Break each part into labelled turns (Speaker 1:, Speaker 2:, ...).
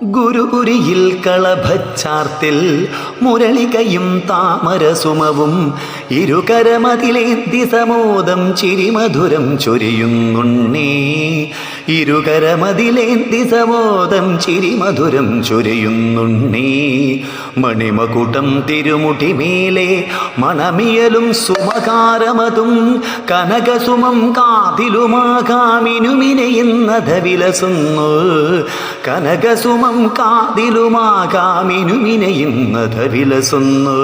Speaker 1: ഗുരുപുരിയിൽ കളഭച്ചാർത്തിൽ മുരളികയും താമരസുമവും ഇരുകരമതിലേന്തി സമോദം ചിരിമധുരം ചൊരിയുന്നുണ്ണേ ഇരുകരമതിലേന്തി സമോദം ചിരിമധുരം ചൊരിയുന്നുണ്ണേ മണിമകുടം തിരുമുടിമേലെ മണമിയലും സുമകാരമതും കനകസുമം കാതിലുമാകാമിനുമിനയുന്നത വിലസുന്നു കനകസുമം കാതിലുമാകാമിനുമിനയുന്നത് വിലസുന്നു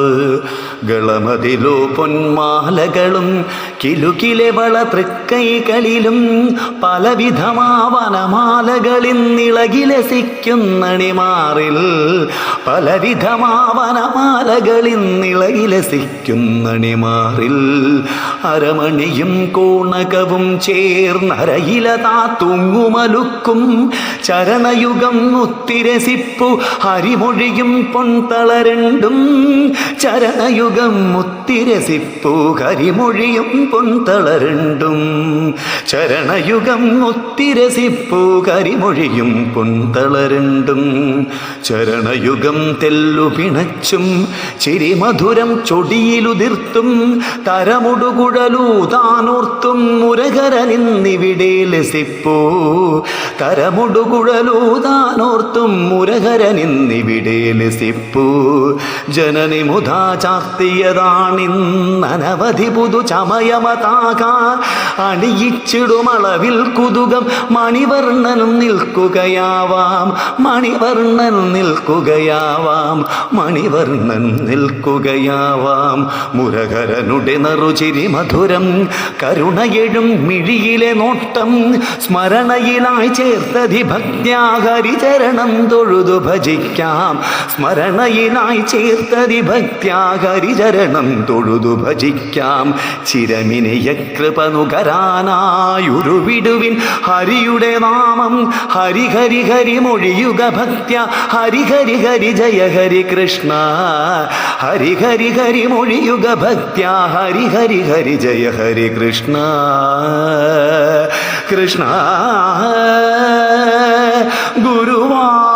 Speaker 1: ഗളമതിലോ പൊന്മാലകളും കിലുകിലെ വള തൃക്കൈകളിലും പലവിധമാവനമാലകളിന്നിളകിലസിക്കുന്നണിമാറിൽ പലവിധമാവനമാലകളിന്നിളകിലസിക്കുന്നണിമാറിൽ അരമണിയും കോണകവും ചേർന്നരയില താത്തുങ്ങുമലുക്കും ചരണയുഗം മുത്തിരസിപ്പു ഹരിമൊഴിയും പൊൺതളരണ്ടും ചരണയുഗം മുത്തിരസിപ്പു ഹരിമൊഴിയും പൊൻതളരണ്ടും. ചരണയുഗം ഒത്തിരസിപ്പൂകരിമൊഴിയും കരിമൊഴിയും ചരണയുഗം തെല്ലു പിണച്ചും ചിരിമധുരം ചൊടിയിലുതിർത്തും തരമുടുകുഴലൂതാനോർത്തും മുരകരനിന്നിവിടെ ലസിപ്പൂ. തരമുടുകുഴലൂതാനോർത്തും മുരകരനിന്നിവിടെ ലസിപ്പൂ. ജനനി മുതാ నిన్ననవధి బుదు చమయమతాక അണിയിച്ചിടുമളവിൽ കുതുകം. മണിവർണൻ നിൽക്കുകയാവാം. മണിവർണൻ നിൽക്കുകയാവാം. മണിവർണൻ നിൽക്കുകയാവാം. മുരകരനുടെ നറുചിരി മധുരം. കരുണയെഴും മിഴിയിലെ നോട്ടം. സ്മരണയിലായി ചേർത്തതി ഭക്ത്യാ ഹരിചരണം തൊഴുതു ഭജിക്കാം. സ്മരണയിലായി ചേർത്തതി ഭക്ത്യാ ഹരിചരണം തൊഴുതു ഭജിക്കാം. ചിരമിനിയ കൃപനുകരാനായുരുവിടുവിൻ ഹരിയുടെ നാമം. ഹരി ഹരി ഹരി മൊഴിയുക ഭക്ത്യ. ഹരി ഹരി ഹരി ജയ ഹരി കൃഷ്ണ. ഹരി ഹരി ഹരി മൊഴിയുക ഭക്ത്യ. ഹരി ഹരി ഹരി ജയ ഹരി കൃഷ്ണ. കൃഷ്ണ ഗുരുവായൂരപ്പ